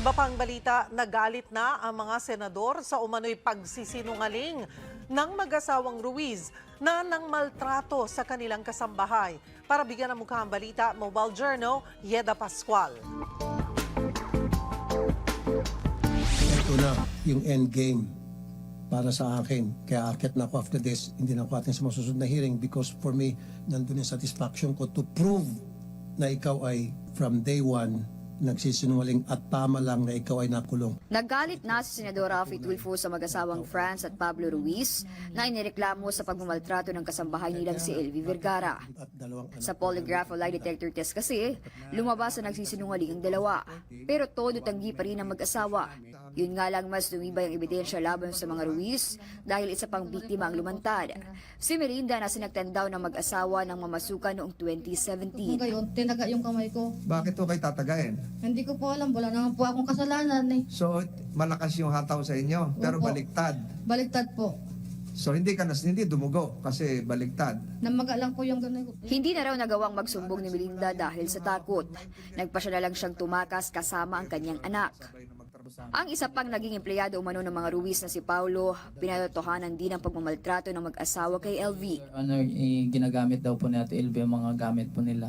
iba pang balita, nagalit na ang mga senador sa umano'y pagsisinungaling ng mag-asawang Ruiz na nang maltrato sa kanilang kasambahay. Para bigyan ng mukha ang balita, Mobile Journal, Yeda Pascual. Ito na yung end game para sa akin. Kaya akit na ako after this, hindi na ako atin sa masusunod na hearing because for me, nandun yung satisfaction ko to prove na ikaw ay from day one nagsisinungaling at tama lang na ikaw ay nakulong. Nagalit na si Senador Rafi Tulfo sa mag-asawang France at Pablo Ruiz na inireklamo sa pagmamaltrato ng kasambahay nilang si Elvi Vergara. Sa polygraph o lie detector test kasi, lumabas na nagsisinungaling ang dalawa. Pero todo tanggi pa rin ang mag-asawa. Yun nga lang mas lumibay ang ebidensya laban sa mga Ruiz dahil isa pang biktima ang lumantad. Si Melinda na sinaktan daw ng mag-asawa ng mamasukan noong 2017. Ngayon, tinaga yung kamay ko. Bakit to kay tatagayin? Hindi ko po alam, wala naman po akong kasalanan eh. So, malakas yung hataw sa inyo, pero Opo. baliktad. Baliktad po. So, hindi ka nas, hindi dumugo kasi baliktad. Namaga lang po yung ganun ko. Hindi na raw nagawang magsumbong ni Melinda dahil sa takot. Nagpa siya na lang siyang tumakas kasama ang kanyang anak. Ang isa pang naging empleyado umano ng mga Ruiz na si Paulo, pinatotohanan din ang pagmamaltrato ng mag-asawa kay LV. ano, eh, ginagamit daw po ni Ate LB ang mga gamit po nila.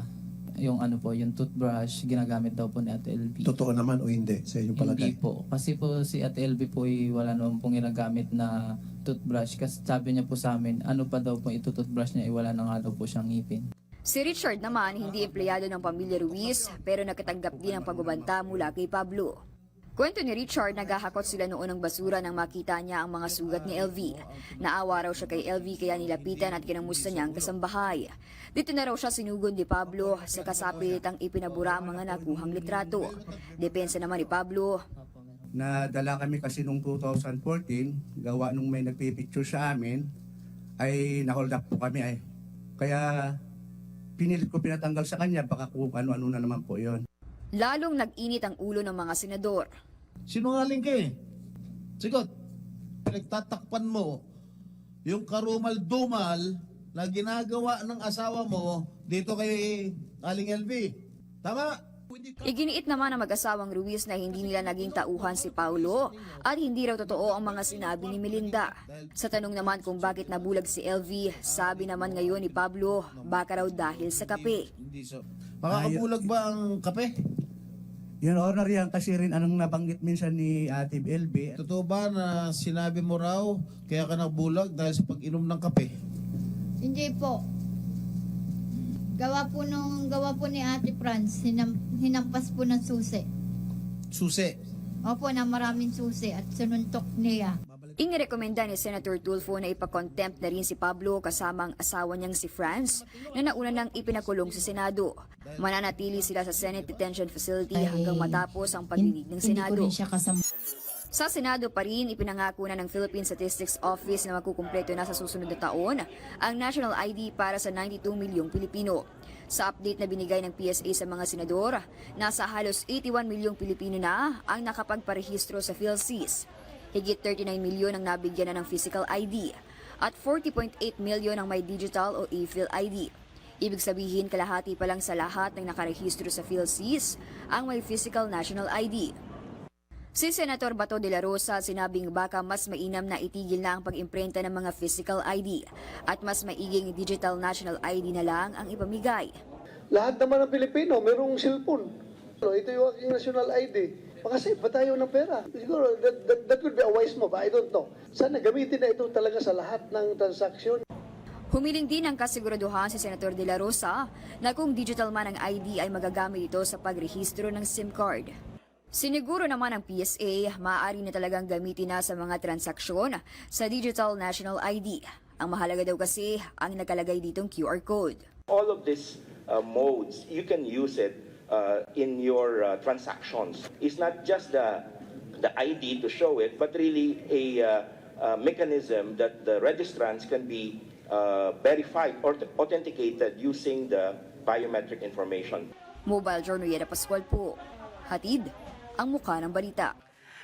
Yung ano po, yung toothbrush, ginagamit daw po ni Ate LB. Totoo naman o hindi sa inyong palagay? Hindi po. Kasi po si Ate LB po ay wala naman pong ginagamit na toothbrush. Kasi sabi niya po sa amin, ano pa daw po ito toothbrush niya, eh, wala na nga daw po siyang ngipin. Si Richard naman, hindi empleyado ng pamilya Ruiz, pero nakatanggap din ng pagbabanta mula kay Pablo. Kwento ni Richard, naghahakot sila noon ng basura nang makita niya ang mga sugat ni LV. Naawa raw siya kay LV kaya nilapitan at kinamusta niya ang kasambahay. Dito na raw siya sinugod ni Pablo sa kasapilitang ipinabura ang mga nakuhang litrato. Depensa naman ni Pablo, Nadala kami kasi nung 2014, gawa nung may nagpipicture sa amin, ay nahold up po kami ay. Kaya pinilit ko pinatanggal sa kanya, baka kung ano-ano na naman po yon. Lalong nag-init ang ulo ng mga senador. Sinungaling ka eh. Sigot, pinagtatakpan mo yung karumal-dumal na ginagawa ng asawa mo dito kay Aling LV. Tama? Iginiit naman ng mag-asawang Ruiz na hindi nila naging tauhan si Paulo at hindi raw totoo ang mga sinabi ni Melinda. Sa tanong naman kung bakit nabulag si LV, sabi naman ngayon ni Pablo, baka raw dahil sa kape. Hindi so. Makakabulag ba ang kape? Yan, honor yan kasi rin anong nabanggit minsan ni Ate LB. Totoo ba na sinabi mo raw kaya ka nabulag dahil sa pag-inom ng kape? Hindi po. Gawa po nung gawa po ni Ate Franz, hinam, hinampas po ng susi. Susi. Opo, na maraming susi at sununtok niya. Inirekomenda ni Senator Tulfo na ipakontempt na rin si Pablo kasama ang asawa niyang si Franz na nauna nang ipinakulong sa Senado. Mananatili sila sa Senate Detention Facility hanggang matapos ang pagdinig ng Senado. Sa Senado pa rin, ipinangako na ng Philippine Statistics Office na makukumpleto na sa susunod na taon ang national ID para sa 92 milyong Pilipino. Sa update na binigay ng PSA sa mga senador, nasa halos 81 milyong Pilipino na ang nakapagparehistro sa PhilSys. Higit 39 milyon ang nabigyan na ng physical ID at 40.8 milyon ang may digital o e-Phil ID. Ibig sabihin kalahati pa lang sa lahat ng nakarehistro sa PhilSys ang may physical national ID. Si Senator Bato de la Rosa sinabing baka mas mainam na itigil na ang pag-imprenta ng mga physical ID at mas maiging digital national ID na lang ang ipamigay. Lahat naman ng Pilipino, mayroong cellphone. Ito yung aking national ID. Makasave ba tayo ng pera? Siguro, that, that, that would be a wise move. I don't know. Sana gamitin na ito talaga sa lahat ng transaksyon. Humiling din ang kasiguraduhan si Senator de la Rosa na kung digital man ang ID ay magagamit ito sa pagrehistro ng SIM card. Siniguro naman ng PSA, maaari na talagang gamitin na sa mga transaksyon sa Digital National ID. Ang mahalaga daw kasi ang nakalagay ditong QR code. all of these uh, modes, you can use it uh, in your uh, transactions. It's not just the, the ID to show it, but really a, uh, uh mechanism that the registrants can be uh, verified or authenticated using the biometric information. Mobile Journal Yera Pascual po. Hatid ang mukha ng balita.